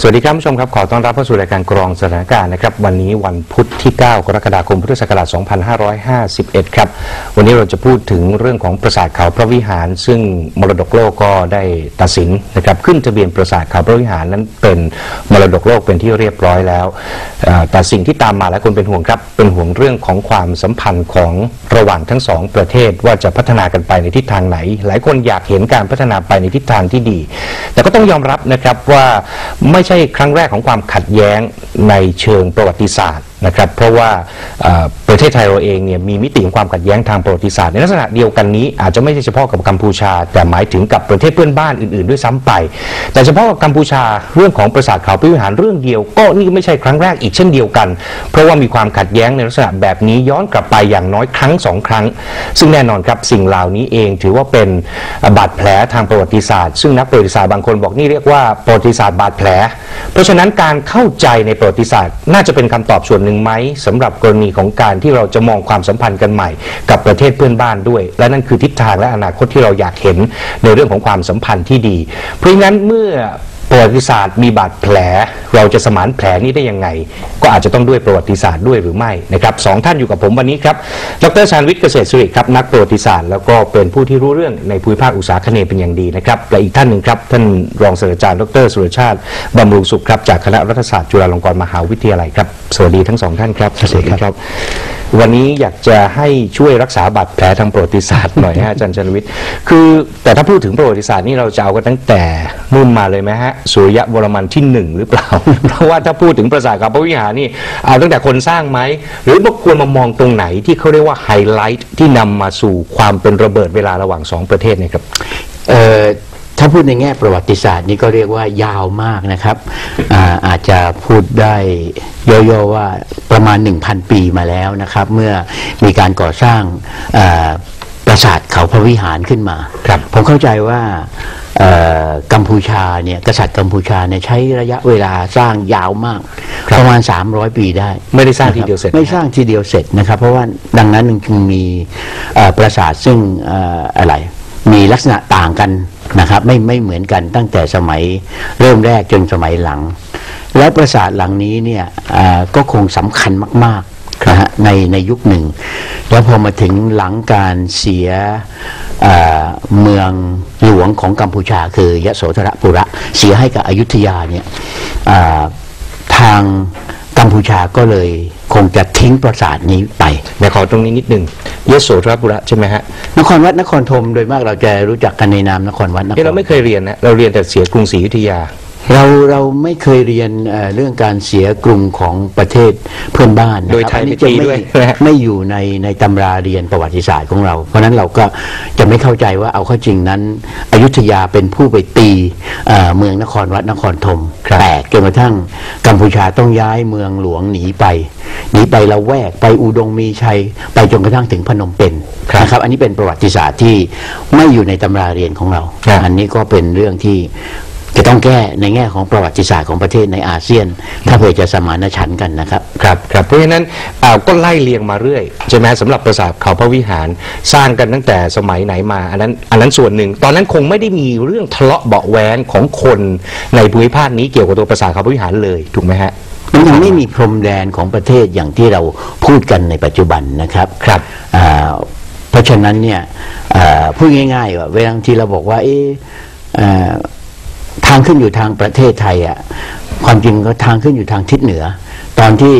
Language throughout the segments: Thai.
สวัสดีครับผู้ชมครับขอต้อนรับเข้าสู่รายการกรองสถานการณ์นะครับวันนี้วันพุธที่ 9 กรกฎาคมพุทธศักราช 2551 ครับ วันนี้เราจะพูดถึงเรื่องของปราสาทเขาพระวิหาร ซึ่งมรดกโลกก็ได้ตัดสินนะครับขึ้นทะเบียนปราสาทเขาพระวิหารนั้นเป็นมรดกโลกเป็นที่เรียบร้อยแล้ว แต่สิ่งที่ตามมาและคนเป็นห่วงครับเป็นห่วงเรื่องของความสัมพันธ์ของระหว่างทั้งสองประเทศว่าจะพัฒนากันไปในทิศทางไหน หลายคนอยากเห็นการพัฒนาไปในทิศทางที่ดี แต่ก็ต้องยอมรับนะครับว่าไม่ใช่ครั้งแรกของความขัดแย้งในเชิงประวัติศาสตร์นะครับเพราะว่าประเทศไทยเราเองเนี่ยมีมิติของความขัดแย้งทางประวัติศาสตร์ในลักษณะเดียวกันนี้อาจจะไม่ใช่เฉพาะกับกัมพูชา แต่หมายถึงกับประเทศเพื่อนบ้านอื่นๆ ด้วยซ้ำไป แต่เฉพาะกับกัมพูชาเรื่องของปราสาทเขาพระวิหารเรื่องเดียว ก็นี่ไม่ใช่ครั้งแรกอีกเช่นเดียวกัน เพราะว่ามีความขัดแย้งในลักษณะแบบนี้ย้อนกลับไปอย่างน้อยครั้งสองครั้ง ซึ่งแน่นอนครับสิ่งเหล่านี้เองถือว่าเป็นบาดแผลทางประวัติศาสตร์ ซึ่งนักประวัติศาสตร์บางคนบอกนี่เรียกว่าประวัติศาสตร์บาดแผล เพราะฉะนั้นการเข้าใจในประวัติศาสตร์น่าจะเป็นคำตอบส่วนหนึ่งไหมสำหรับกรณีของการที่เราจะมองความสัมพันธ์กันใหม่ กับประเทศเพื่อนบ้านด้วย และนั่นคือทิศทางและอนาคตที่เราอยากเห็นในเรื่องของความสัมพันธ์ที่ดี เพราะฉะนั้นเมื่อ ประวัติศาสตร์มีบาดแผล เราจะสมานแผลนี้ได้ยังไง ก็อาจจะต้องด้วยประวัติศาสตร์ด้วยหรือไม่นะครับสองท่านอยู่กับผมวันนี้ครับ ดรชาญวิทย์เกษตรสุริครับนักประวัติศาสตร์ แล้วก็เป็นผู้ที่รู้เรื่องในภูมิภาคอุตสาหคเนเป็นอย่างดีนะครับและอีกท่านหนึ่งครับท่านรองศาสตราจารย์ดรสุรชาติบำรุงสุขครับจากคณะรัฐศาสตร์จุฬาลงกรณ์มหาวิทยาลัยครับสวัสดีทั้งสองท่านครับสวัสดีครับ วันนี้อยากจะให้ช่วยรักษาบาดแผลทางประวัติศาสตร์หน่อยฮะอาจารย์ชนวิทย์คือแต่ถ้าพูดถึงประวัติศาสตร์นี่เราจะเอากันตั้งแต่นู่นมาเลยไหมฮะสุริยะวรมันที่หนึ่งหรือเปล่า เพราะว่าถ้าพูดถึงปราสาทกับพระวิหารนี่เอาตั้งแต่คนสร้างไหม หรือว่าควรมามองตรงไหนที่เขาเรียกว่าไฮไลท์ที่นำมาสู่ความเป็นระเบิดเวลาระหว่างสองประเทศเนยครับเอ่อ ถ้าพูดในแง่ประวัติศาสตร์นี่ก็เรียกว่ายาวมากนะครับอาอาจจะพูดได้ย่อๆว่าประมาณ 1,000 ปีมาแล้วนะครับ เมื่อมีการก่อสร้างเอ่อปราสาทเขาพระวิหารขึ้นมาครับผมเข้าใจว่าเอ่อกัมพูชาเนี่ยกษัตริย์กัมพูชาเนี่ยใช้ระยะเวลาสร้างยาวมากครับประมาณ 300 ปีได้ ไม่ได้สร้างทีเดียวเสร็จ ไม่สร้างทีเดียวเสร็จนะครับ เพราะว่าดังนั้นจึงมีเอ่อปราสาทซึ่งเอ่ออะไรมีลักษณะต่างกัน นะครับไม่ไม่เหมือนกันตั้งแต่สมัยเริ่มแรกจนสมัยหลัง แล้วปราสาทหลังนี้เนี่ยเอ่อก็คงสำคัญมากๆนะฮะในในยุคหนึ่ง แล้วพอมาถึงหลังการเสียเอ่อเมืองหลวงของกัมพูชาคือยโสธรปุระ เสียให้กับอยุธยาเนี่ยเอ่อทางกัม พูชาก็เลยคงจะทิ้งปราสาทนี้ไปเดี๋ยวขอตรงนี้นิดหนึ่งยโสธรปุระใช่ไหมฮะนครวัดนครธมโดยมากเราจะรู้จักกันในนามนครวัดนครเอ้เราไม่เคยเรียนนะเราเรียนแต่เสียกรุงศรีอยุธยา เราเราไม่เคยเรียนเอ่อเรื่องการเสียกรุงของประเทศเพื่อนบ้านนะครับโดยไทยอันนี้ไปตีจะไม่ด้วยนะฮะไม่อยู่ในในตำราเรียนประวัติศาสตร์ของเรา เพราะฉะนั้นเราก็จะไม่เข้าใจว่าเอาเข้าจริงนั้น อยุธยาเป็นผู้ไปตีเอ่อเมืองนครวัดนครธมครับแตกจนกระทั่งกัมพูชาต้องย้ายเมืองหลวงหนีไปหนีไปละแวกไปอุดงมีชัย ไปจนกระทั่งถึงพนมเปญครับนะครับ อันนี้เป็นประวัติศาสตร์ที่ไม่อยู่ในตำราเรียนของเราครับอันนี้ก็เป็นเรื่องที่ จะต้องแก้ในแง่ของประวัติศาสตร์ของประเทศในอาเซียน ถ้าเผื่อจะสมานฉันท์กันนะครับครับครับเพราะฉะนั้นอ่าก็ไล่เรียงมาเรื่อยใช่ไหมสำหรับปราสาทเขาพระวิหารสร้างกันตั้งแต่สมัยไหนมาอันนั้นอันนั้นส่วนหนึ่ง ตอนนั้นคงไม่ได้มีเรื่องทะเลาะเบาะแว้งของคนในภูมิภาคนี้เกี่ยวกับตัวปราสาทเขาพระวิหารเลยถูกไหมฮะมันยังไม่มีพรมแดนของประเทศอย่างที่เราพูดกันในปัจจุบันนะครับครับอ่าเพราะฉะนั้นเนี่ยอ่าพูดง่ายๆว่าเวลาที่เราบอกว่าเอ๊ะอ่า ทางขึ้นอยู่ทางประเทศไทยอะความจริงก็ทางขึ้นอยู่ทางทิศเหนือ ตอนที่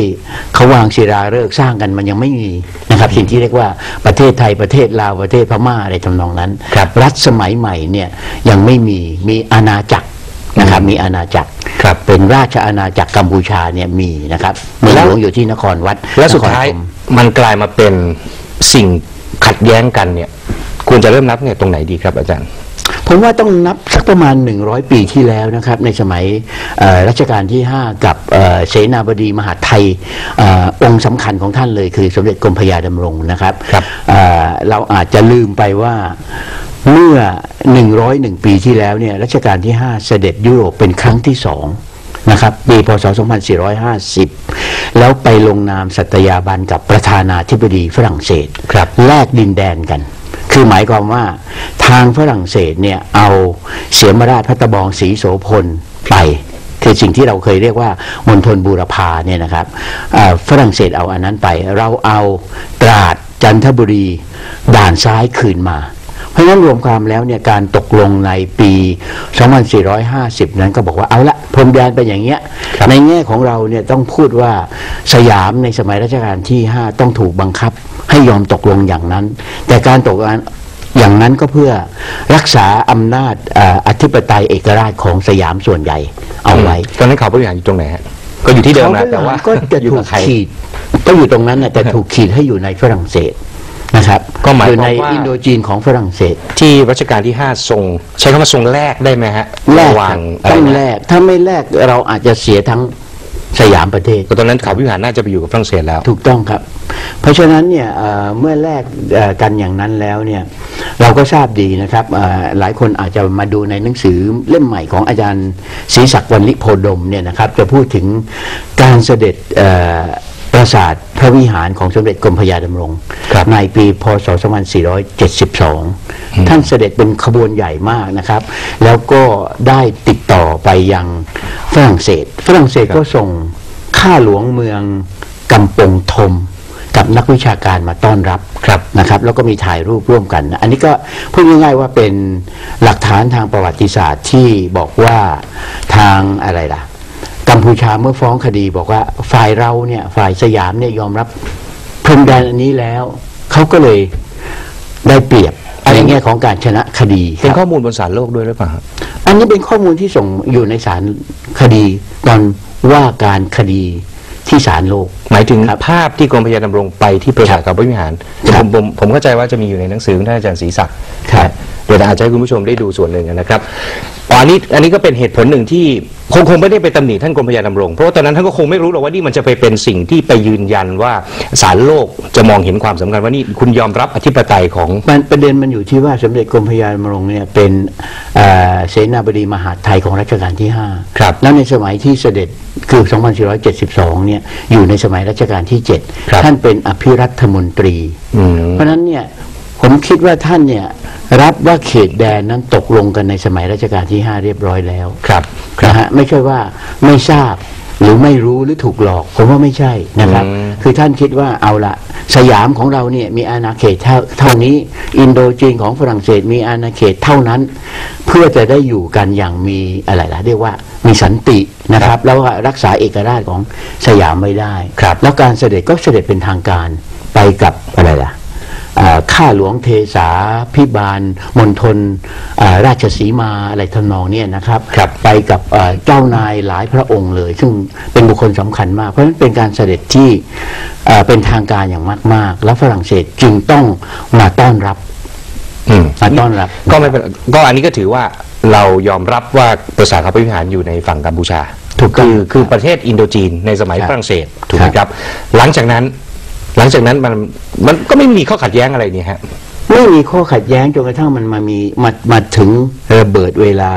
เขาวางศิลาฤกษ์สร้างกันมันยังไม่มีนะครับ สิ่งที่เรียกว่าประเทศไทยประเทศลาวประเทศพม่าอะไรทำนองนั้นครับรัฐสมัยใหม่เนี่ยยังไม่มีมีอาณาจักรนะครับมีอาณาจักรครับเป็นราชอาณาจักรกัมพูชาเนี่ยมีนะครับเมืองหลวงอยู่ที่นครวัดและสุดนครท้ายธมมันกลายมาเป็นสิ่งขัดแย้งกันเนี่ยควรจะเริ่มนับเนี่ยตรงไหนดีครับอาจารย์ ผมว่าต้องนับสักประมาณ 100 ปีที่แล้วนะครับ ในสมัยเอ่อรัชกาลที่ 5 กับเอ่อเสนาบดีมหาดไทยเออองค์สำคัญของท่านเลยคือสมเด็จกรมพระยาดำรงนะครับครับเอ่อเราอาจจะลืมไปว่าเมื่อ 101 ปีที่แล้วเนี่ยรัชกาลที่ 5 เสด็จยุโรปเป็นครั้งที่สองนะครับปีพศ 2450 แล้วไปลงนามสัตยาบันกับประธานาธิบดีฝรั่งเศสครับแลกดินแดนกัน คือหมายความว่าทางฝรั่งเศสเนี่ยเอาเสียมราชพัตตบองศรีโสพลไปคือสิ่งที่เราเคยเรียกว่ามณฑลบูรพาเนี่ยนะครับอ่าฝรั่งเศสเอาอันนั้นไป เราเอาตราดจันทบุรีด่านซ้ายคืนมา เพราะฉะนั้นรวมความแล้วเนี่ยการตกลงในปี 2450 นั้นก็บอกว่าเอาละพรมแดนเป็นอย่างเงี้ยครับในแง่ของเราเนี่ยต้องพูดว่าสยามในสมัยรัชกาลที่ 5 ต้องถูกบังคับ ให้ยอมตกลงอย่างนั้น แต่การตกลงอย่างนั้นก็เพื่อรักษาอำนาจเอ่ออธิปไตยเอกราชของสยามส่วนใหญ่เอาไว้ตอนนั้นเขาบริหารอยู่ตรงไหนฮะก็อยู่ที่เดิมนะแต่ว่าก็จะอยู่ถูกับกใครขีดก็อยู่ตรงนั้นนะแต่ถูกขีดให้อยู่ในฝรั่งเศสนะครับก็หมายอยู่ความในว่าอินโดจีนของฝรั่งเศส ที่รัชกาลที่ 5 ทรง ใช้คำว่าทรงแรกได้ไหมฮะแลกระหคว่ารังบต้องอะไรนะแลกถ้าไม่แลกเราอาจจะเสียทั้ง สยามประเทศก็ตอนนั้นเขาวิหารน่าจะไปอยู่กับฝรั่งเศสแล้ว ถูกต้องครับ เพราะฉะนั้นเนี่ยเอ่อเมื่อแลกเอ่อกันอย่างนั้นแล้วเนี่ยเราก็ทราบดีนะครับเอ่อหลายคนอาจจะมาดูในหนังสือเล่มใหม่ของอาจารย์ศรีศักดิ์วันลิโพดมเนี่ยนะครับจะพูดถึงการเสด็จเอ่อ ปราสาทพระวิหารของสมเด็จกรมพระยาดำรงครับในปีพศ 2472 ท่านเสด็จเป็นขบวนใหญ่มากนะครับ แล้วก็ได้ติดต่อไปยังฝรั่งเศส ฝรั่งเศสก็ส่งข้าหลวงเมืองกำปงทมกับนักวิชาการมาต้อนรับครับนะครับ แล้วก็มีถ่ายรูปร่วมกัน อันนี้ก็พูดง่ายๆว่าเป็นหลักฐานทางประวัติศาสตร์ที่บอกว่าทางอะไรล่ะ กัมพูชาเมื่อฟ้องคดีบอกว่าฝ่ายเราเนี่ย ฝ่ายสยามเนี่ยยอมรับพรมแดนอันนี้แล้ว เขาก็เลยได้เปรียบในแง่ของการชนะคดีเป็นคข้รับอมูลบนสารโลกด้วยหรือเปล่าฮะอันนี้เป็นข้อมูลที่ส่งอยู่ในศาลคดี ตอนว่าการคดีที่ศาลโลก หมายถึงครับภาพที่กรมพระยาดำรงไปที่ปราสาทเขาพระวิหารครับผมผมผมเข้าใจว่าจะมีอยู่ในหนังสือของท่านอาจารย์ศรีศักดิ์ครับเดี๋ยวอาจจะให้คุณผู้ชมได้ดูส่วนหนึ่งนะครับ อ๋ออันนี้อันนี้ก็เป็นเหตุผลหนึ่งที่คงคงไม่ได้ไปตำหนิท่านกรมพระยาดำรง เพราะว่าตอนนั้นท่านก็คงไม่รู้หรอกว่านี่มันจะไปเป็นสิ่งที่ไปยืนยันว่าศาลโลกจะมองเห็นความสำคัญว่านี่คุณยอมรับอธิปไตยของมันประเด็นมันอยู่ที่ว่าสมเด็จกรมพระยาดำรงเนี่ยเป็นเอ่อเสนาบดีมหาดไทยของรัชกาลที่ห้าครับ แล้วในสมัยที่เสด็จคือ 2472 เนี่ยอยู่ในสมัยรัชกาลที่ครับ7ท่านเป็นอภิรัฐมนตรีอืมเพราะฉะนั้นเนี่ยผมคิดว่าท่านเนี่ย รับว่าเขตแดนนั้นตกลงกันในสมัยรัชกาลที่5เรียบร้อยแล้วครับนะฮะไม่ใช่ว่าไม่ทราบหรือไม่รู้หรือถูกหลอกผมว่าไม่ใช่นะครับอืมคือท่านคิดว่าเอาละสยามของเราเนี่ยมีอาณาเขตเท่าเท่านี้ อินโดจีนของฝรั่งเศสมีอาณาเขตเท่านั้น เพื่อจะได้อยู่กันอย่างมีอะไรล่ะเรียกว่ามีสันตินะครับ แล้วก็รักษาเอกราชของสยามไม่ได้ครับแล้วการเสด็จก็เสด็จเป็นทางการไปกับอะไรล่ะอ่า ข้าหลวงเทสาพิบาลมณฑลอ่าราชสีมาอะไรทำนองเนี่ยนะครับครับไปกับเอ่อเจ้านายหลายพระองค์เลย ซึ่งเป็นบุคคลสำคัญมาก เพราะฉะนั้นเป็นการเสด็จที่เอ่อเป็นทางการอย่างมาก ๆ แล้วฝรั่งเศสจึงต้องมาต้อนรับอืมมาต้อนรับ ก็ไม่เป็นก็อันนี้ก็ถือว่าเรายอมรับว่าปราสาทเขาพระวิหารอยู่ในฝั่งกัมพูชาถูกต้องคือคือประเทศอินโดจีนในสมัยครับฝรั่งเศสถูกไหมครับครับหลังจากนั้น หลังจากนั้นมันมันก็ไม่มีข้อขัดแย้งอะไรนี่ฮะไม่มีข้อขัดแย้งจนกระทั่งมันมามีมามาถึงระเบิดเวลา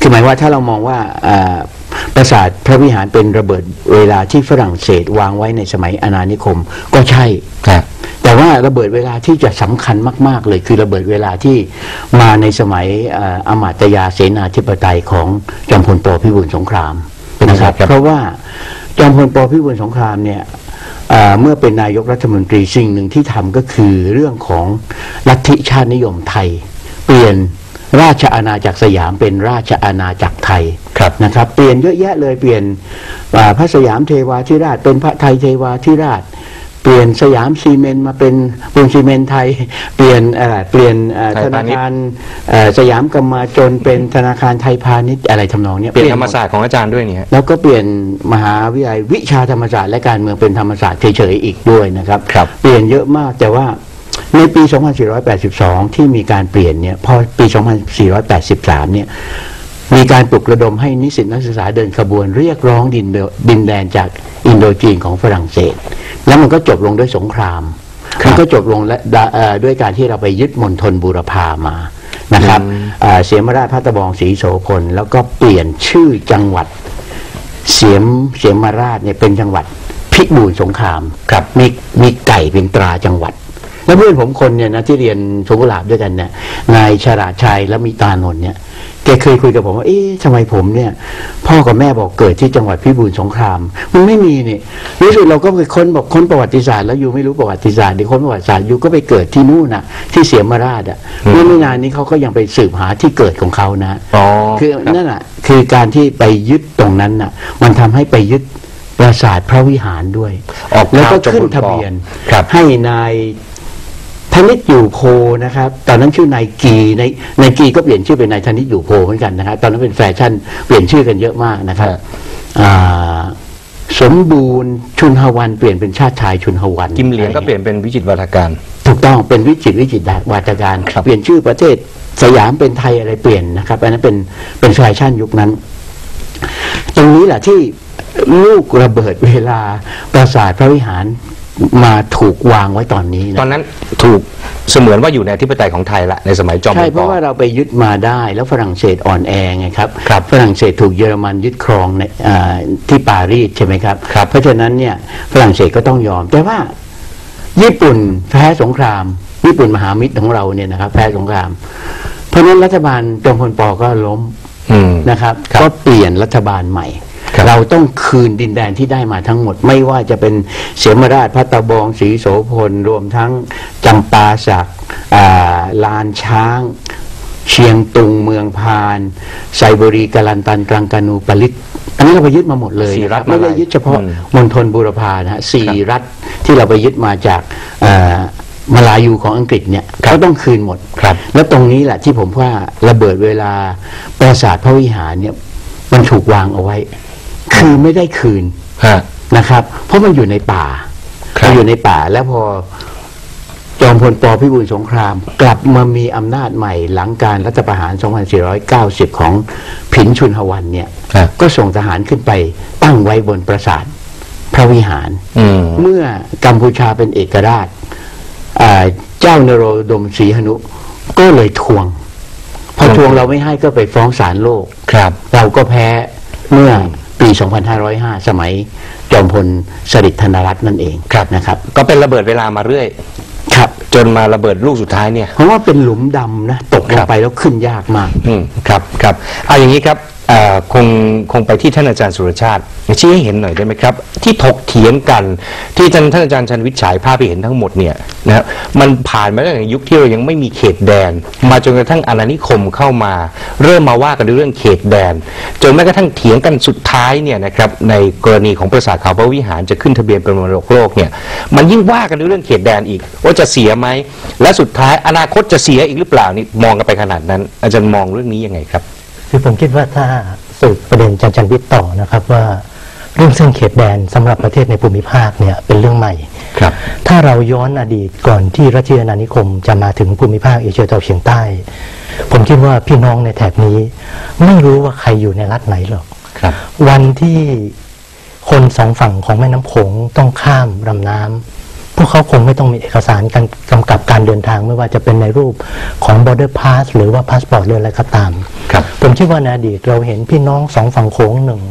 คือหมายว่าถ้าเรามองว่าอ่าปราสาทพระวิหารเป็นระเบิดเวลาที่ฝรั่งเศสวางไว้ในสมัยอาณานิคม ก็ใช่ครับแต่ว่าระเบิดเวลาที่จะสำคัญมาก ๆ เลยคือระเบิดเวลาที่มาในสมัยเอ่ออมาตยาเสนาธิปไตยของจอมพลปพิบูลสงครามเป็นยังไงนะครับครับ เพราะว่าจอมพลปพิบูลสงครามเนี่ย เอ่อเมื่อเป็นนายกรัฐมนตรีสิ่งหนึ่งที่ทำก็คือเรื่องของลัทธิชาตินิยมไทย เปลี่ยนราชอาณาจักรสยามเป็นราชอาณาจักรไทยครับนะครับ เปลี่ยนเยอะแยะเลยเปลี่ยนอ่าพระสยามเทวาธิราชเป็นพระไทยเทวาธิราช เปลี่ยนสยามซีเมนต์มาเป็นปูนซีเมนต์ไทย เปลี่ยนอะไรเปลี่ยนเอ่อไทธยนาพาณิชย์คารเอ่อสยามกำมาจนเป็นธนาคารไทยพาณิชย์อะไรทำนองเนี้ยเปลี่ยนธรหรมดศาสตร์ของอาจารย์ด้วยนี่ฮะแล้วก็เปลี่ยนมหาวิทยาลัยวิชาธรรมศาสตร์และการเมืองเป็นธรรมศาสตร์เฉยๆอีกด้วยนะครับครับเปลี่ยนเยอะมากแต่ว่าในปี 2482 ที่มีการเปลี่ยนเนี่ย พอปี 2483 เนี่ย มีการปลุกระดมให้นิสิตนักศึกษาเดินขบวนเรียกร้องดินเดดินแดนจากอินโดจีนของฝรั่งเศส แล้วมันก็จบลงด้วยสงครามครับมันก็จบลงและดะเอ่อด้วยการที่เราไปยึดมณฑลบูรพามานะครับอ่าเสียมราชพัตบองศรีโสพลแล้วก็เปลี่ยนชื่อจังหวัด เสียมเสียมราชเนี่ยเป็นจังหวัดพิบูลสงครามครับมีมีไก่เป็นตราจังหวัด แล้วเพื่อนผมคนเนี่ยนะที่เรียนสวนกุหลาบด้วยกันเนี่ยนายชราชัยและมีตานนท์เนี่ย แกเคยคุยกับผมว่า เอ๊ะทำไมผมเนี่ย พ่อกับแม่บอกเกิดที่จังหวัดพิบูลสงคราม มันไม่มีนี่รู้สึกเราก็ไปค้นบอกค้นประวัติศาสตร์แล้วอยู่ไม่รู้ประวัติศาสตร์ดิค้นประวัติศาสตร์อยู่ก็ไปเกิดที่นู่นน่ะ ที่เสียมราชอะเมื่อไม่นานนี้เขาก็ยังไปสืบหาที่เกิดของเขานะอ๋อคือครับนั่นอะ คือการที่ไปยึดตรงนั้นน่ะ มันทำให้ไปยึดปราสาทพระวิหารด้วย ออกแล้วก็ข่าวขึ้นจบนทะเบียนครับให้นาย ธนิตอยู่โพนะครับ ตอนนั้นชื่อนายกีในนายกีก็เปลี่ยนชื่อเป็นนายธนิตอยู่โพเหมือนกันนะครับตอนนั้นเป็นแฟชั่นเปลี่ยนชื่อกันเยอะมากนะครับครับอ่าสมบูรณ์ชุนหวันเปลี่ยนเป็นชาติชายชุนหวันกิมเหลียงก็เปลี่ยนเป็นวิจิตรวัฒการ ถูกต้องเป็นวิจิตรวิจิตรวาจการครับเปลี่ยนชื่อประเทศสยามเป็นไทยอะไรเปลี่ยนนะครับอันนั้นเป็นเป็นแฟชั่นยุคนั้น ตรงนี้แหละที่ลูกระเบิดเวลาปราสาทพระวิหาร มาถูกวางไว้ตอนนี้ตอนะนนั้นถูกเสมือนว่าอยู่ในอธิปไตยของไทยละในสมัยจอมพลใช่ปเพราะว่าเราไปยึดมาได้แล้วฝรั่งเศสอ่อนแอไงครับครับฝรั่งเศสถูกเยอรมันยึดครองในอ่าที่ปารีสใช่ไหมครับ ครับเพราะฉะนั้นเนี่ยฝรั่งเศสก็ต้องยอม แต่ว่าญี่ปุ่นแพ้สงคราม ญี่ปุ่นมหามิตรของเราเนี่ยนะครับแพ้สงคราม เพราะฉะนั้นรัฐบาลจอมพลปก็ล้มอืมนะครับ ครับ ก็เปลี่ยนรัฐบาลใหม่ครับ เราต้องคืนดินแดนที่ได้มาทั้งหมด ไม่ว่าจะเป็นเสียมราชพัตตาบองศรีโสพล รวมทั้งจำปาสักอ่าลานช้าง เชียงตุงเมืองพานไซบุรีกาลันตันกลางกานูปลิตอันนี้เราไปยึดมาหมดเลยสี่รัฐไม่ได้มาลัยยึดเฉพาะอืมมณฑลบูรพานะฮะสี่รัฐที่เราไปยึดมาจากเอ่อมาลายูของอังกฤษเนี่ยเขาต้องคืนหมดครับแล้วตรงนี้แหละที่ผมว่าระเบิดเวลาปราสาทพระวิหารเนี่ยมันถูกวางเอาไว้ คือไม่ได้คืนฮะ นะครับ เพราะมันอยู่ในป่าครับ มันอยู่ในป่าแล้วพอจอมพลปพิบูลสงคราม กลับมามีอำนาจใหม่หลังการรัฐประหาร 2490 ของผินชุนหวันเนี่ย ฮะก็ส่งทหารขึ้นไปตั้งไว้บนปราสาทพระวิหาร อืม เมื่อกัมพูชาเป็นเอกราชอ่าเจ้านโรดมศรีหนุ ก็เลยทวง พอทวงเราไม่ให้ก็ไปฟ้องศาลโลก ครับ เราก็แพ้เมื่อ ปี 2505 สมัยจอมพลสฤษดิ์ธนรัตน์นั่นเองครับนะครับ ก็เป็นระเบิดเวลามาเรื่อย ครับ จนมาระเบิดลูกสุดท้ายเนี่ย เพราะว่าเป็นหลุมดำนะ ตกลครังบไปแล้วขึ้นยากมาก อืมครับครับเอาอย่างนี้ครับเอ่อ คงคงไปที่ท่านอาจารย์สุรชาติชี้ให้เห็นหน่อยได้ไหมครับ ที่ถกเถียงกันที่ท่านท่านอาจารย์ชันวิทย์ฉายภาพไปเห็นทั้งหมดเนี่ยนะครับมันผ่านมาตั้งแต่ยุคที่เรายังไม่มีเขตแดน มาจนกระทั่งอาณานิคมเข้ามา เริ่มมาว่ากันเรื่องเขตแดน จนแม้กระทั่งเถียงกันสุดท้ายเนี่ยนะครับในกรณีของปราสาทเขาพระวิหารจะขึ้นทะเบียนเป็นมรดกโลกเนี่ยมันยิ่งว่ากันเรื่องเขตแดนอีก ว่าจะเสียไหมและสุดท้ายอนาคตจะเสียอีกหรือเปล่านี่มองกันไปขนาดนั้น อาจารย์มองเรื่องนี้ยังไงครับ คือผมคิดว่าถ้าสืบประเด็นจันจันวิทย์ต่อนะครับว่าเรื่องเส้นเขตแดนสำหรับประเทศในภูมิภาคเนี่ยเป็นเรื่องใหม่ครับ ถ้าเราย้อนอดีตก่อนที่รัชอาณานิคมจะมาถึงภูมิภาคเอเชียตะวันออกเฉียงใต้ ผมคิดว่าพี่น้องในแถบนี้ ไม่รู้ว่าใครอยู่ในรัฐไหนหรอกครับ วันที่คนสองฝั่งของแม่น้ำโขงต้องข้ามลำน้ำ พวกเขาคงไม่ต้องมีเอกสารการกำกับการเดินทางไม่ว่าจะเป็นในรูปของ border pass หรือว่า passport หรืออะไรก็ตามครับผมคิดว่าในอดีตเราเห็นพี่น้องสองฝั่งโขงหนึ่ง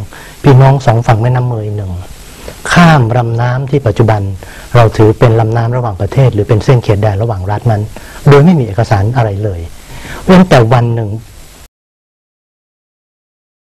พี่น้องสองฝั่งแม่น้ำเมยหนึ่ง ข้ามลำน้ำที่ปัจจุบัน เราถือเป็นลำน้ำระหว่างประเทศ หรือเป็นเส้นเขตแดนระหว่างรัฐนั้น โดยไม่มีเอกสารอะไรเลยเว้นแต่วันหนึ่ง